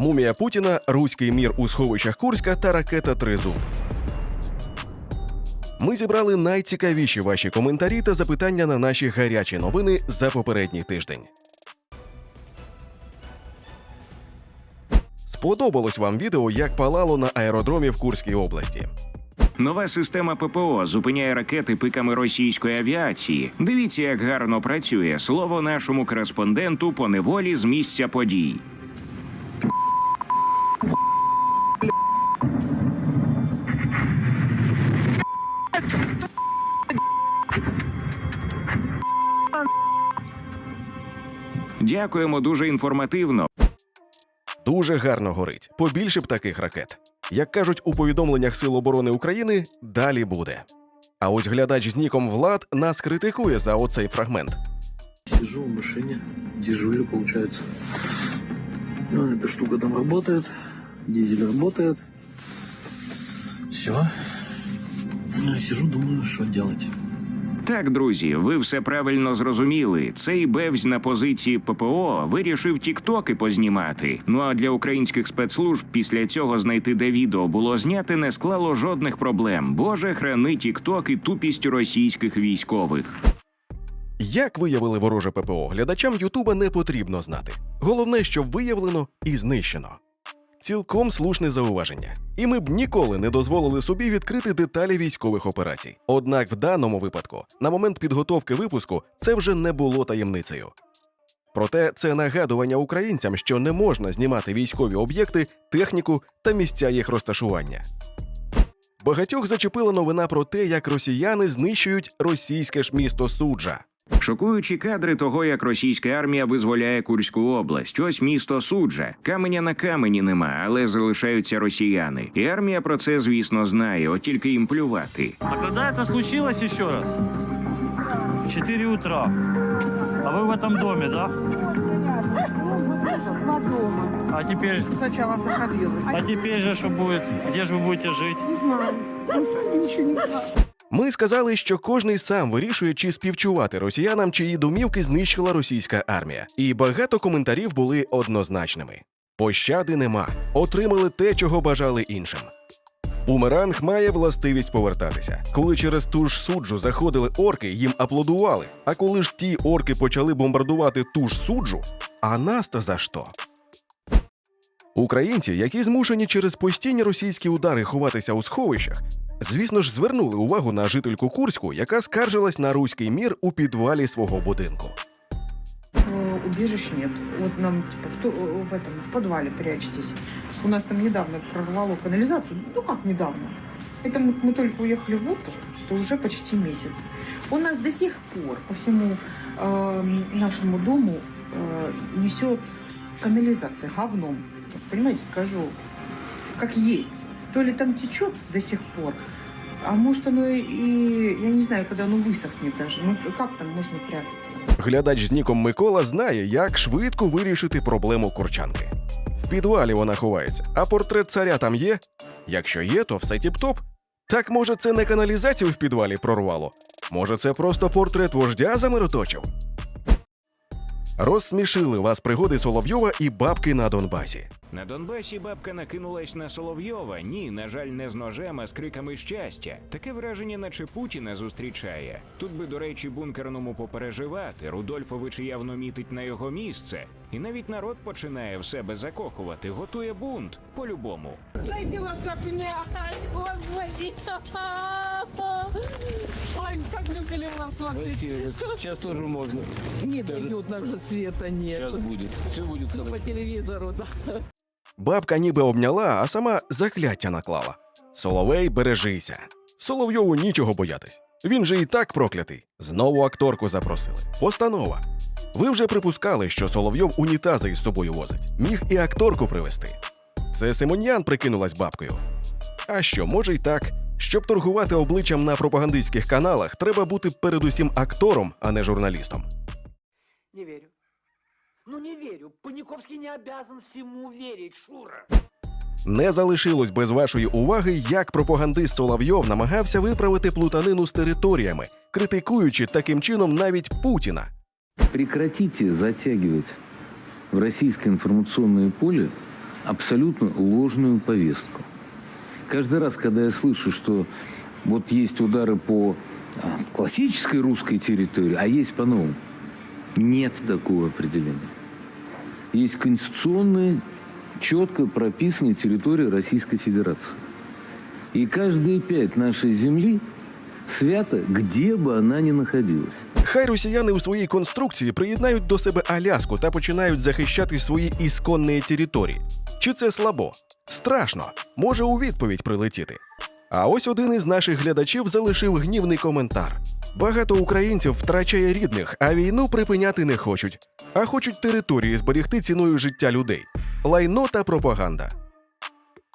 Мумія Путіна, руський мір у сховищах Курська та ракета Тризуб. Ми зібрали найцікавіші ваші коментарі та запитання на наші гарячі новини за попередній тиждень. Сподобалось вам відео, як палало на аеродромі в Курській області. Нова система ППО зупиняє ракети пиками російської авіації. Дивіться, як гарно працює слово нашому кореспонденту по неволі з місця подій. Дякуємо дуже інформативно. Дуже гарно горить. Побільше б таких ракет. Як кажуть у повідомленнях Сил оборони України, далі буде. А ось глядач з ніком Влад нас критикує за оцей фрагмент. Сижу в машине, дежурю, получается. Ну, эта штука там работает, дизель работает. Все. Сижу, думаю, что делать. Так, друзі, ви все правильно зрозуміли. Цей бевзь на позиції ППО вирішив тіктоки познімати. Ну а для українських спецслужб після цього знайти де відео було зняти не склало жодних проблем. Боже, храни тікток і тупість російських військових. Як виявили вороже ППО, глядачам Ютуба не потрібно знати. Головне, що виявлено і знищено. Цілком слушне зауваження. І ми б ніколи не дозволили собі відкрити деталі військових операцій. Однак в даному випадку, на момент підготовки випуску, це вже не було таємницею. Проте це нагадування українцям, що не можна знімати військові об'єкти, техніку та місця їх розташування. Багатьох зачепила новина про те, як росіяни знищують російське ж місто Суджа. Шокуючі кадри того, як російська армія визволяє Курську область. Ось місто суджа. Каменя на камені нема, але залишаються росіяни. І армія про це, звісно, знає, от тільки їм плювати. А когда это случилось еще раз? В 4 утра. А вы в этом доме, да? Два дома. А теперь, Сначала сохранилось. а теперь же что будет? Где же вы будете жить? Не знаю. Он сам ничего не знал. Ми сказали, що кожний сам вирішує, чи співчувати росіянам, чиї домівки знищила російська армія. І багато коментарів були однозначними: пощади нема, отримали те, чого бажали іншим. Бумеранг має властивість повертатися. Коли через ту ж суджу заходили орки, їм аплодували. А коли ж ті орки почали бомбардувати ту ж суджу, а нас то за що? Українці, які змушені через постійні російські удари ховатися у сховищах, звісно ж, звернули увагу на жительку Курську, яка скаржилась на руський мір у підвалі свого будинку. Э, убежищ нет. Вот нам типа в, ту- э, в этом в подвале прячетесь. У нас там недавно прорвало канализацию. Ну как недавно? Это мы, мы только уехали в отпуск, то уже почти месяц. У нас до сих пор по всему э, нашему дому э, несет канализация говном. Понимаете, скажу, как есть. То ли там течет до сих пор, а может оно и, я не знаю, когда оно высохнет даже. Ну как там можно прятаться? Глядач з ніком Микола знає, як швидко вирішити проблему курчанки. В підвалі вона ховається, а портрет царя там є. Якщо є, то все тіп-топ. Так може це не каналізацію в підвалі прорвало? Може, це просто портрет вождя замироточив? Розсмішили вас пригоди Соловйова і бабки на Донбасі. На Донбасі бабка накинулась на Соловйова. Ні, на жаль, не з ножем, а з криками щастя. Таке враження, наче Путіна зустрічає. Тут би, до речі, бункерному попереживати. Рудольфович явно мітить на його місце. І навіть народ починає в себе закохувати, готує бунт по-любому. Найдела сопня, ай, господи. Ой, как люблю вас смотреть. Сейчас тоже можно. Не дают, нам же света нет. Сейчас будет. Все будет Ну. По телевизору, да. Бабка ніби обняла, а сама закляття наклала. Соловей, бережися. Соловйову нічого боятись. Він же і так проклятий. Знову акторку запросили. Постанова. Ви вже припускали, що Соловйов унітази із собою возить. Міг і акторку привезти. Це Симоньян прикинулась бабкою. А що, може й так. Щоб торгувати обличчям на пропагандистських каналах, треба бути передусім актором, а не журналістом. Не верю. Ну не верю. Паниковский не обязан всему верить, Шура. Не залишилось без вашої уваги, як пропагандист Соловйов намагався виправити плутанину з територіями, критикуючи таким чином навіть Путіна. Прекратите затягивать в российское информационное поле абсолютно ложную повестку. Каждый раз, когда я слышу, что вот есть удары по а, классической русской территории, а есть по-новому, нет такого определения. Есть конституционные, четко прописанные территории Российской Федерации. И каждые пять нашей земли свято, где бы она ни находилась. Хай росіяни у своїй конструкції приєднають до себе Аляску та починають захищати свої ісконні території. Чи це слабо? Страшно. Може у відповідь прилетіти. А ось один із наших глядачів залишив гнівний коментар. Багато українців втрачає рідних, а війну припиняти не хочуть, а хочуть території зберегти ціною життя людей. Лайно та пропаганда.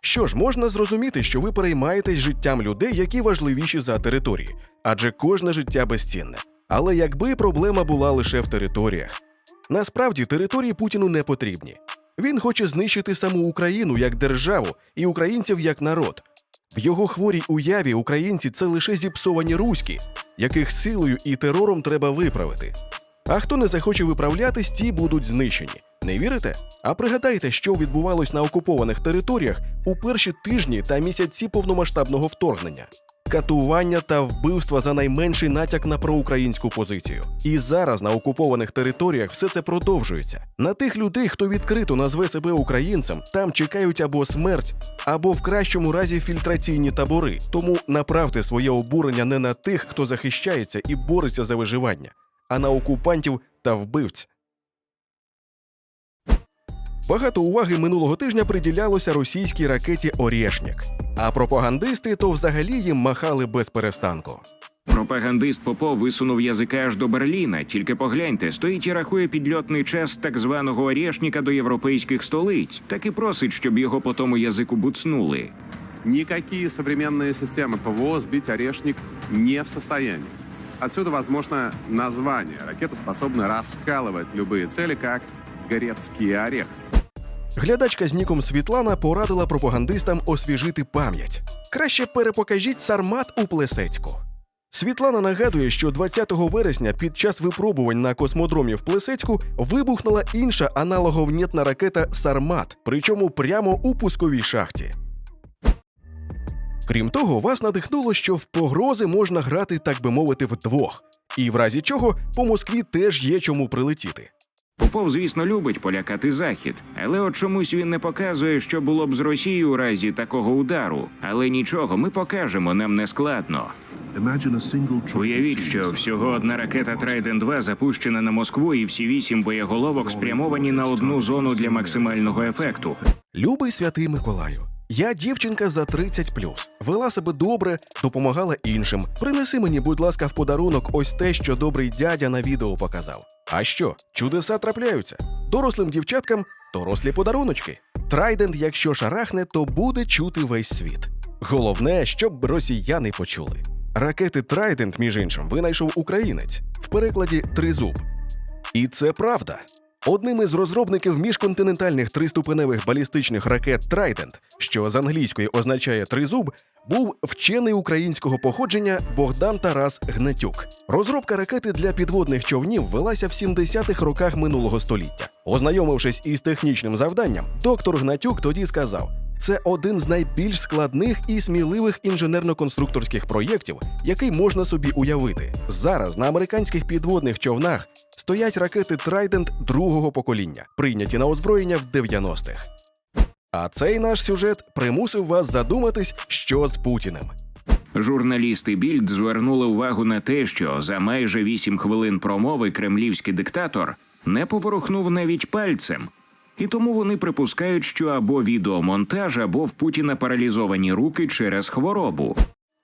Що ж, можна зрозуміти, що ви переймаєтесь життям людей, які важливіші за території, адже кожне життя безцінне. Але якби проблема була лише в територіях. Насправді території Путіну не потрібні. Він хоче знищити саму Україну як державу і українців як народ. В його хворій уяві українці це лише зіпсовані руські, яких силою і терором треба виправити. А хто не захоче виправлятись, ті будуть знищені. Не вірите? А пригадайте, що відбувалось на окупованих територіях у перші тижні та місяці повномасштабного вторгнення. Катування та вбивства за найменший натяк на проукраїнську позицію. І зараз на окупованих територіях все це продовжується. На тих людей, хто відкрито назве себе українцем, там чекають або смерть, або в кращому разі фільтраційні табори. Тому направте своє обурення не на тих, хто захищається і бореться за виживання, а на окупантів та вбивць. Багато уваги минулого тижня приділялося російській ракеті Орєшнік, а пропагандисти то взагалі їм махали без перестанку. Пропагандист Попов висунув язика аж до Берліна. Тільки погляньте, стоїть і рахує підльотний час так званого Орєшніка до європейських столиць, так і просить, щоб його по тому язику буцнули. Никакие современные системы ПВО сбить орешник не в состоянии. Отсюда, возможно, название. Ракета способна раскалывать любые цели, как грецкий орех. Глядачка з ніком Світлана порадила пропагандистам освіжити пам'ять. Краще перепокажіть сармат у Плесецьку. Світлана нагадує, що 20 вересня під час випробувань на космодромі в Плесецьку вибухнула інша аналоговнітна ракета Сармат, причому прямо у пусковій шахті. Крім того, вас надихнуло, що в погрози можна грати, так би мовити, вдвох, і в разі чого по Москві теж є чому прилетіти. Попов, звісно, любить полякати захід, але от чомусь він не показує, що було б з Росією у разі такого удару. Але нічого, ми покажемо, нам не складно. Уявіть, що всього одна ракета Трайден 2 запущена на Москву, і всі вісім боєголовок спрямовані на одну зону для максимального ефекту. Любий святий Миколаю. Я дівчинка за 30 вела себе добре, допомагала іншим. Принеси мені, будь ласка, в подарунок ось те, що добрий дядя на відео показав. А що, чудеса трапляються? Дорослим дівчаткам дорослі подаруночки. Трайдент, якщо шарахне, то буде чути весь світ. Головне, щоб росіяни почули. Ракети Трайдент, між іншим, винайшов українець в перекладі Тризуб. І це правда. Одним із розробників міжконтинентальних триступеневих балістичних ракет Трайдент, що з англійської означає тризуб, був вчений українського походження Богдан Тарас Гнатюк. Розробка ракети для підводних човнів велася в 70-х роках минулого століття. Ознайомившись із технічним завданням, доктор Гнатюк тоді сказав: це один з найбільш складних і сміливих інженерно-конструкторських проєктів, який можна собі уявити. Зараз на американських підводних човнах стоять ракети Трайдент другого покоління, прийняті на озброєння в 90-х. А цей наш сюжет примусив вас задуматись, що з Путіним. Журналісти Більд звернули увагу на те, що за майже вісім хвилин промови кремлівський диктатор не поворухнув навіть пальцем. І тому вони припускають, що або відеомонтаж, або в Путіна паралізовані руки через хворобу.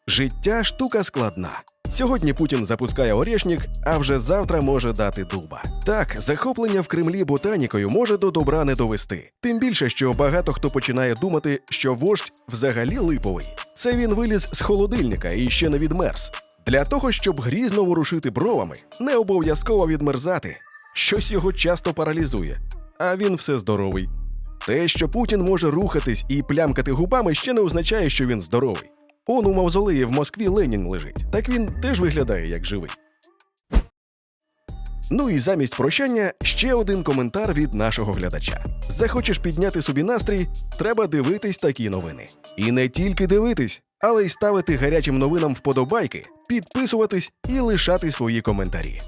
Життя штука складна. Сьогодні Путін запускає Орєшнік, а вже завтра може дати дуба. Так, захоплення в Кремлі ботанікою може до добра не довести. Тим більше, що багато хто починає думати, що вождь взагалі липовий. Це він виліз з холодильника і ще не відмерз. Для того, щоб грізно ворушити бровами, не обов'язково відмерзати. Щось його часто паралізує, а він все здоровий. Те, що Путін може рухатись і плямкати губами, ще не означає, що він здоровий. Он у мавзолеї в Москві Ленін лежить. Так він теж виглядає як живий. Ну і замість прощання ще один коментар від нашого глядача. Захочеш підняти собі настрій, треба дивитись такі новини. І не тільки дивитись, але й ставити гарячим новинам вподобайки, підписуватись і лишати свої коментарі.